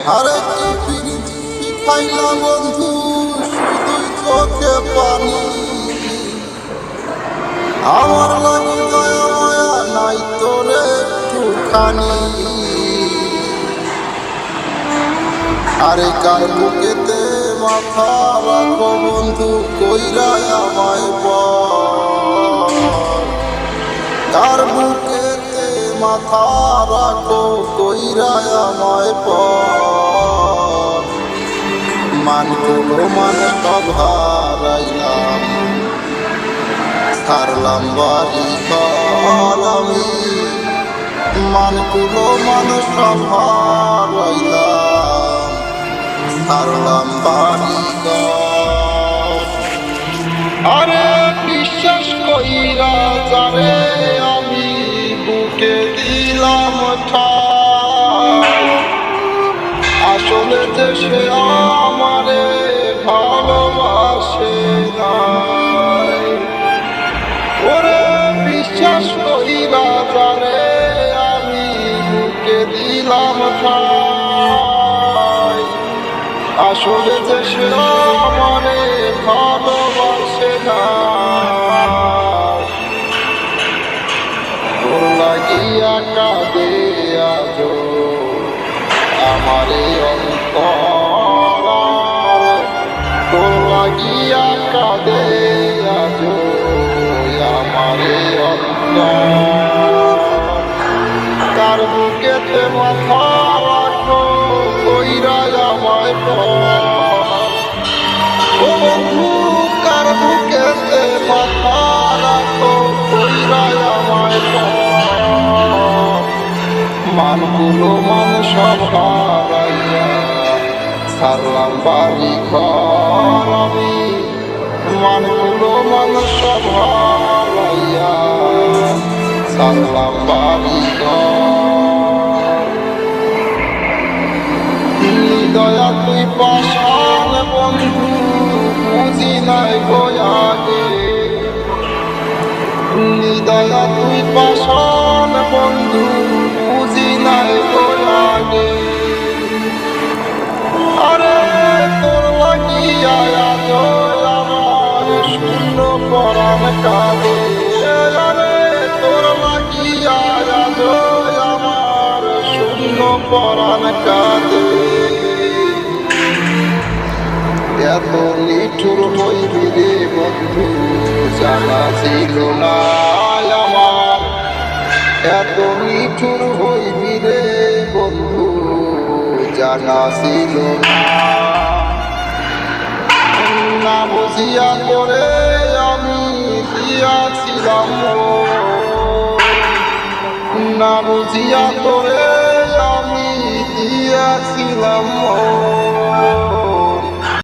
আরে খাইলা বন্ধু আমার লাগি দয়া, মায়া নাই একটুখানি। আরে কার বুকেতে মাথা রাখো বন্ধু, কইরা আমায় বল। কার বুকেতে মাথা রাখো কইরা আমায় পর। মানগুলো মান সব হারাইলাম। হারলাম বাড়ি ঘর আমি। মানগুলো মান সব হারাইলাম। হারলাম বাড়ি ঘর দিলাম আসলে সে আমারে ভালোবাসে নাই। ওরে বিশ্বাস কইরা যারে আমি বুকে দিলাম আসলে যে আমারে ভালোবাসে আমারে অন্তর। তোর লাগিয়া কাঁদে আমারে অন্তর। তার বুকেতে মাথা রাখো কইরা আমায় ও বন্ধু মান সব হারাইয়া, সারলাম বাড়ি ঘর আমি মান সব হারাইয়া, সারলাম বাড়ি দয়া তুই পাশান বন্ধু, বুঝি নাই গোয়াগে দয়া তুই পাশান বন্ধু পরাণ কাঁদে আরে তোর লাগিয়া এত নিঠুর হইবি রে বন্ধু জানা ছিল না আমার এত নিঠুর হইবি রে বন্ধু জানা ছিল না বুঝিয়া করে বুঝিয়াছিলাম না বুঝিয়া তোরে আমি দিয়াছিলাম